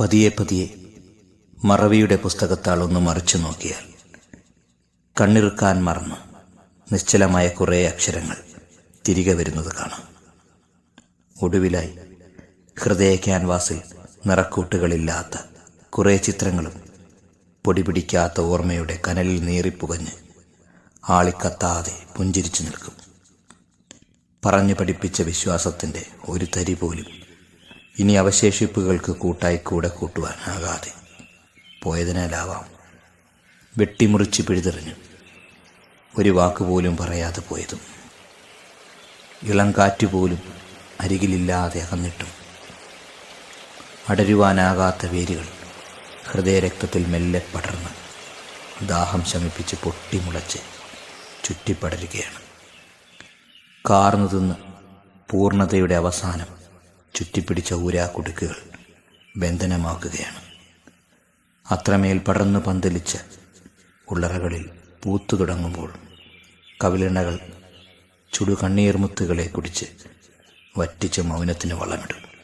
പതിയെ പതിയെ മറവിയുടെ പുസ്തകത്താൾ ഒന്ന് മറിച്ചു നോക്കിയാൽ കണ്ണിറുക്കാൻ മറന്ന് നിശ്ചലമായ കുറേ അക്ഷരങ്ങൾ തിരികെ വരുന്നത് കാണാം. ഒടുവിലായി ഹൃദയ ക്യാൻവാസിൽ നിറക്കൂട്ടുകളില്ലാത്ത കുറേ ചിത്രങ്ങളും പൊടിപിടിക്കാത്ത ഓർമ്മയുടെ കനലിൽ നീറിപ്പുകഞ്ഞ് ആളിക്കത്താതെ പുഞ്ചിരിച്ചു നിൽക്കും. പറഞ്ഞു പഠിപ്പിച്ച വിശ്വാസത്തിന്റെ ഒരു തരി പോലും ഇനി അവശേഷിപ്പുകൾക്ക് കൂട്ടായി കൂടെ കൂട്ടുവാനാകാതെ പോയതിനാലാവാം വെട്ടിമുറിച്ച് പിഴുതെറിഞ്ഞു ഒരു വാക്കുപോലും പറയാതെ പോയതും. ഇളം കാറ്റുപോലും അരികിലില്ലാതെ അകന്നിട്ടും അടരുവാനാകാത്ത വേരുകൾ ഹൃദയരക്തത്തിൽ മെല്ലെ പടർന്ന് ദാഹം ശമിപ്പിച്ച് പൊട്ടിമുളച്ച് ചുറ്റിപ്പടരുകയാണ്. കാർന്നു തിന്ന് പൂർണതയുടെ അവസാനം ചുറ്റിപ്പിടിച്ച ഊരാക്കുടുക്കുകൾ ബന്ധനമാക്കുകയാണ്. അത്രമേൽ പടർന്നു പന്തലിച്ച് ഉള്ളറകളിൽ പൂത്തു തുടങ്ങുമ്പോൾ കവിളിണകൾ ചുടുകണ്ണീർമുത്തുകളെ കുടിച്ച് വറ്റിച്ച് മൗനത്തിന് വളമിടും.